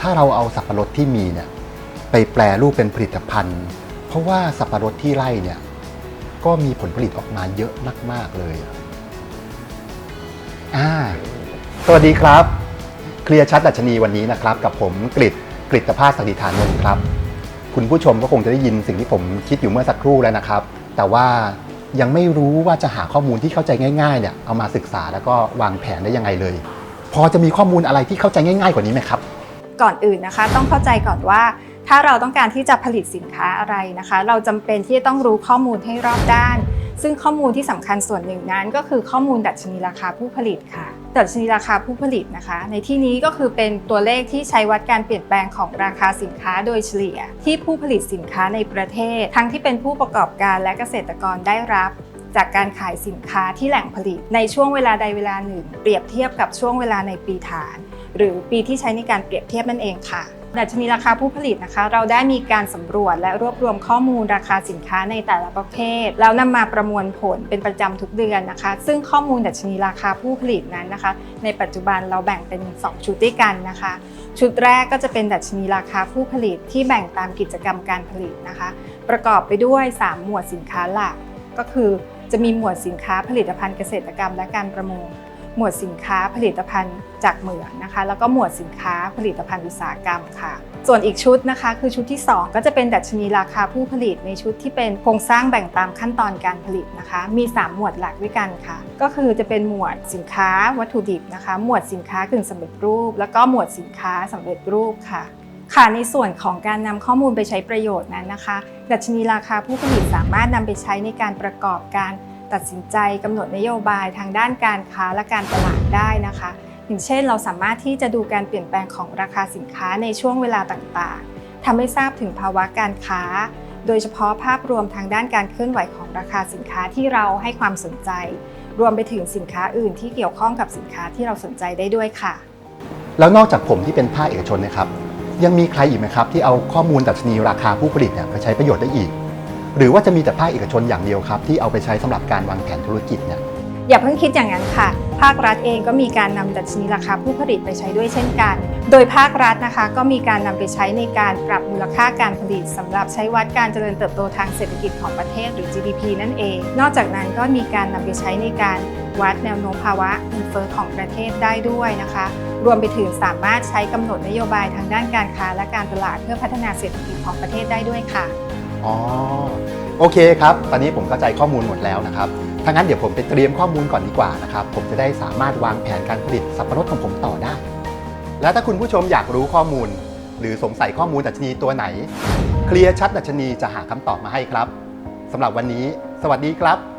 ถ้าเราเอาสับปะรดที่มีเนี่ยไปแปลรูปเป็นผลิตภัณฑ์ เพราะว่าสับปะรดที่ไร่เนี่ยก็มีผลผลิตออกมาเยอะมาก ๆ เลยอ่าสวัสดีครับ เคลียร์ชัดดัชนีวันนี้นะครับ กับผมกริตกริตภาสสักดิฐานนนท์ครับ คุณผู้ชมก็คงจะได้ยินสิ่งที่ผมคิดอยู่เมื่อสักครู่แล้วนะครับ แต่ว่ายังไม่รู้ว่าจะหาข้อมูลที่เข้าใจง่ายๆเนี่ยเอามาศึกษาแล้วก็วางแผนได้ยังไงเลย พอจะมีข้อมูลอะไรที่เข้าใจง่าย ๆ กว่านี้ไหมครับ ก่อนอื่นนะคะ ต้องเข้าใจก่อนว่า ถ้าเราต้องการที่จะผลิตสินค้าอะไรนะคะ เราจำเป็นที่จะต้องรู้ข้อมูลให้รอบด้าน ซึ่งข้อมูลที่สำคัญส่วนหนึ่งนั้น ก็คือข้อมูลดัชนีราคาผู้ผลิตค่ะ ดัชนีราคาผู้ผลิตนะคะ ในที่นี้ก็คือเป็นตัวเลขที่ใช้วัดการเปลี่ยนแปลงของราคาสินค้าโดยเฉลี่ย ที่ผู้ผลิตสินค้าในประเทศ ทั้งที่เป็นผู้ประกอบการและเกษตรกรได้รับจากการขายสินค้าที่แหล่งผลิตในช่วงเวลาใดเวลาหนึ่ง เปรียบเทียบกับช่วงเวลาในปีฐาน หรือปีที่ใช้ในการเปรียบเทียบนั่นเองค่ะดัชนีราคาผู้ผลิตนะคะ เราได้มีการสำรวจและรวบรวมข้อมูลราคาสินค้าในแต่ละประเภท แล้วนำมาประมวลผลเป็นประจำทุกเดือนนะคะ ซึ่งข้อมูลดัชนีราคาผู้ผลิตนั้นนะคะ ในปัจจุบันเราแบ่งเป็น 2 ชุดด้วยกันนะคะ ชุดแรกก็จะเป็นดัชนีราคาผู้ผลิตที่แบ่งตามกิจกรรมการผลิตนะคะ ประกอบไปด้วย 3 หมวดสินค้าหลักก็คือจะมีหมวดสินค้าผลิตภัณฑ์เกษตรกรรมและการประมง หมวดสินค้าผลิตภัณฑ์จากเหมืองนะคะ แล้วก็หมวดสินค้าผลิตภัณฑ์อุตสาหกรรมค่ะ ส่วนอีกชุดนะคะ คือชุดที่ 2 ก็จะเป็นดัชนีราคาผู้ผลิตในชุดที่เป็นโครงสร้างแบ่งตามขั้นตอนการผลิตนะคะ มี 3 หมวดหลักด้วยกันค่ะ ก็คือจะเป็นหมวดสินค้าวัตถุดิบนะคะ หมวดสินค้ากึ่งสำเร็จรูป แล้วก็หมวดสินค้าสำเร็จรูปค่ะค่ะในส่วนของการนำข้อมูลไปใช้ประโยชน์นั้นนะคะ ดัชนีราคาผู้ผลิตสามารถนำไปใช้ในการประกอบการ ตัดสินใจกำหนดนโยบายทางด้านการค้าและการตลาดได้นะคะ อย่างเช่น เราสามารถที่จะดูการเปลี่ยนแปลงของราคาสินค้าในช่วงเวลาต่างๆทำให้ทราบถึงภาวะการค้า โดยเฉพาะภาพรวมทางด้านการเคลื่อนไหวของราคาสินค้าที่เราให้ความสนใจ รวมไปถึงสินค้าอื่นที่เกี่ยวข้องกับสินค้าที่เราสนใจได้ด้วยค่ะ แล้วนอกจากผมที่เป็นภาคเอกชนนะครับ ยังมีใครอีกไหมครับที่เอาข้อมูลดัชนีราคาผู้ผลิตเนี่ยไปใช้ประโยชน์ได้อีก หรือว่าจะมีแต่ภาคเอกชนอย่างเดียวครับ ที่เอาไปใช้สำหรับการวางแผนธุรกิจเนี่ยอย่าเพิ่งคิดอย่างนั้นค่ะ ภาครัฐเองก็มีการนำดัชนีราคาผู้ผลิตไปใช้ด้วยเช่นกัน โดยภาครัฐนะคะ ก็มีการนำไปใช้ในการปรับมูลค่าการผลิตสำหรับใช้วัดการเจริญเติบโตทางเศรษฐกิจของประเทศหรือ GDP นั่นเอง นอกจากนั้นก็มีการนำไปใช้ในการวัดแนวโน้มภาวะเงินเฟ้อของประเทศได้ด้วยนะคะ รวมไปถึงสามารถใช้กำหนดนโยบายทางด้านการค้าและการตลาดเพื่อพัฒนาเศรษฐกิจของประเทศได้ด้วยค่ะ อ๋อโอเคครับ ตอนนี้ผมเข้าใจข้อมูลหมดแล้วนะครับ ถ้างั้นเดี๋ยวผมไปเตรียมข้อมูลก่อนดีกว่านะครับ ผมจะได้สามารถวางแผนการผลิตสับปะรดของผมต่อได้ และถ้าคุณผู้ชมอยากรู้ข้อมูล หรือสงสัยข้อมูลดัชนีตัวไหน เคลียร์ชัดดัชนีจะหาคำตอบมาให้ครับสำหรับวันนี้ สวัสดีครับ